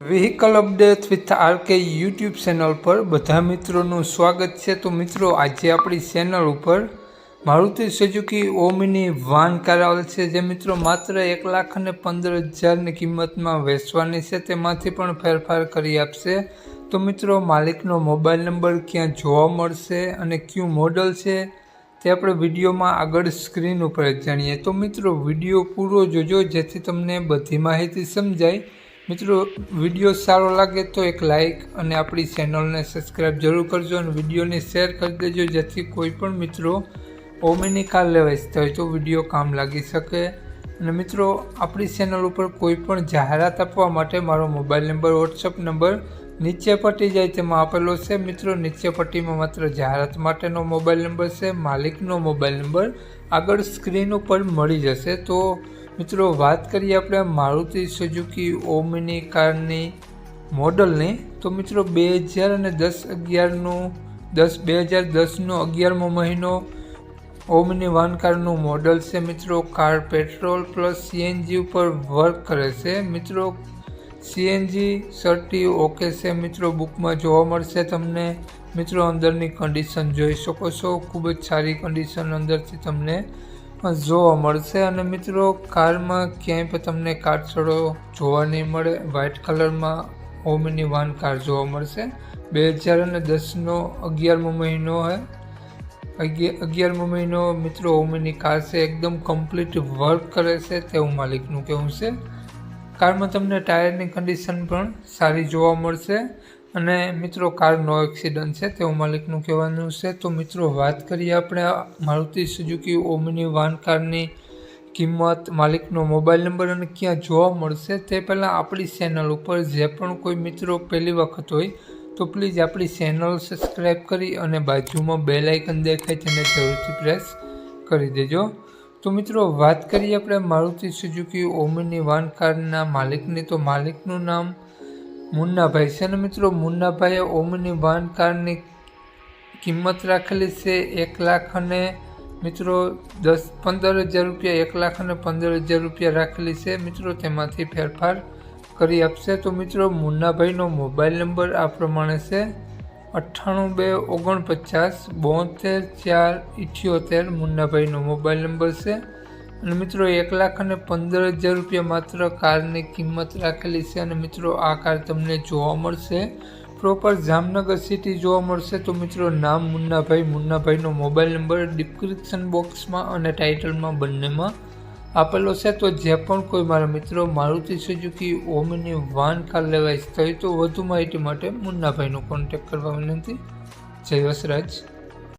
Vehicle update with RK YouTube channel પર બધા મિત્રોનું સ્વાગત છે. તો મિત્રો, આજે આપણી ચેનલ ઉપર Maruti Suzuki Omni van car છે. જે મિત્રો માત્ર એક લાખ અને પંદર હજારની કિંમતમાં વેચવાની છે. તેમાંથી પણ ફેરફાર કરી આપશે. તો મિત્રો, માલિકનો મોબાઈલ નંબર ક્યાં જોવા મળશે અને ક્યુ મોડલ છે તે આપણે વિડીયોમાં આગળ સ્ક્રીન ઉપર જાણીએ. તો મિત્રો, વીડિયો પૂરો જોજો જેથી તમને બધી માહિતી સમજાય. મિત્રો, વીડિયો સારો લાગે તો એક લાઈક અને આપણી ચેનલને સબસ્ક્રાઈબ જરૂર કરજો અને વિડીયોને શેર કરી દેજો, જેથી કોઈ પણ મિત્રો ઓમેની કાર લેવા ઈચ્છતા હોય તો વીડિયો કામ લાગી શકે. અને મિત્રો, આપણી ચેનલ ઉપર કોઈ પણ જાહેરાત આપવા માટે મારો મોબાઈલ નંબર વોટ્સઅપ નંબર નીચે પટ્ટી જાય તેમાં આપેલો છે. મિત્રો, નીચે પટ્ટીમાં માત્ર જાહેરાત માટેનો મોબાઈલ નંબર છે, માલિકનો મોબાઈલ નંબર આગળ સ્ક્રીન ઉપર મળી જશે. તો મિત્રો, વાત કરીએ આપણે મારુતિ સુઝુકી ઓમિની કારની મોડલની. તો મિત્રો, બે હજાર અને દસ અગિયારનું, દસ, બે હજાર દસનો અગિયારમો મહિનો ઓમિની વાન કારનું મોડલ છે મિત્રો. કાર પેટ્રોલ પ્લસ સીએનજી ઉપર વર્ક કરે છે. મિત્રો, સીએનજી સર્ટી ઓકે છે મિત્રો. બુકમાં જોવા મળશે તમને. મિત્રો, અંદરની કન્ડિશન જોઈ શકો છો. ખૂબ જ સારી કન્ડિશન અંદરથી તમને જોવા મળશે અને મિત્રો, કારમાં ક્યાંય પણ તમને કાટછડો જોવા નહીં મળે. વ્હાઇટ કલરમાં ઓમિની વાન કાર જોવા મળશે. બે હજાર અને દસનો અગિયારમો મહિનો હે. અગિયારમો મહિનો મિત્રો ઓમિની કાર છે. એકદમ કમ્પ્લીટ વર્ક કરે છે તેવું માલિકનું કહેવું છે. કારમાં તમને ટાયરની કન્ડિશન પણ સારી જોવા મળશે. અને મિત્રો, કારનો એક્સિડન્ટ છે, તેવું માલિકનું કહેવાનું છે. તો મિત્રો, વાત કરીએ આપણે મારુતિ સુઝુકી ઓમની વાન કારની કિંમત, માલિકનો મોબાઈલ નંબર અને ક્યાં જોવા મળશે તે પહેલાં આપણી ચેનલ ઉપર જે પણ કોઈ મિત્રો પહેલી વખત હોય, તો પ્લીઝ આપણી ચેનલ સબસ્ક્રાઈબ કરી અને બાજુમાં બે લાઇકન દેખાય તેને જરૂરથી પ્રેસ કરી દેજો. તો મિત્રો, વાત કરીએ આપણે મારુતિ સુઝુકી ઓમની વાન કારના માલિકની. તો માલિકનું નામ મુન્નાભાઈ છે ને મિત્રો? મુન્નાભાઈએ ઓમની વાન કારની કિંમત રાખેલી છે એક લાખ અને મિત્રો દસ પંદર હજાર રૂપિયા, એક લાખ અને પંદર હજાર રૂપિયા રાખેલી છે. મિત્રો, તેમાંથી ફેરફાર કરી આપશે. તો મિત્રો, મુન્નાભાઈનો મોબાઈલ નંબર આ પ્રમાણે છે. અઠ્ઠાણું બે ઓગણપચાસ બોતેર ચાર ઇઠ્યોતેર મુન્નાભાઈનો મોબાઈલ નંબર છે. અને મિત્રો એક લાખ અને પંદર હજાર રૂપિયા માત્ર કારની કિંમત રાખેલી છે અને મિત્રો આ કાર તમને જોવા મળશે. પ્રોપર જામનગર સિટી જોવા મળશે તો મિત્રો નામ મુન્નાભાઈ, મુન્નાભાઈનો મોબાઈલ નંબર ડિસ્ક્રિપ્શન બોક્સમાં અને ટાઇટલમાં બંનેમાં આપેલો છે. તો જે પણ કોઈ મારા મિત્રો Maruti Suzuki Omni van car લેવા ઈચ્છતા હોય તો વધુ માહિતી માટે મુન્નાભાઈનો કોન્ટેક્ટ કરવા વિનંતી. જય વસરાજ.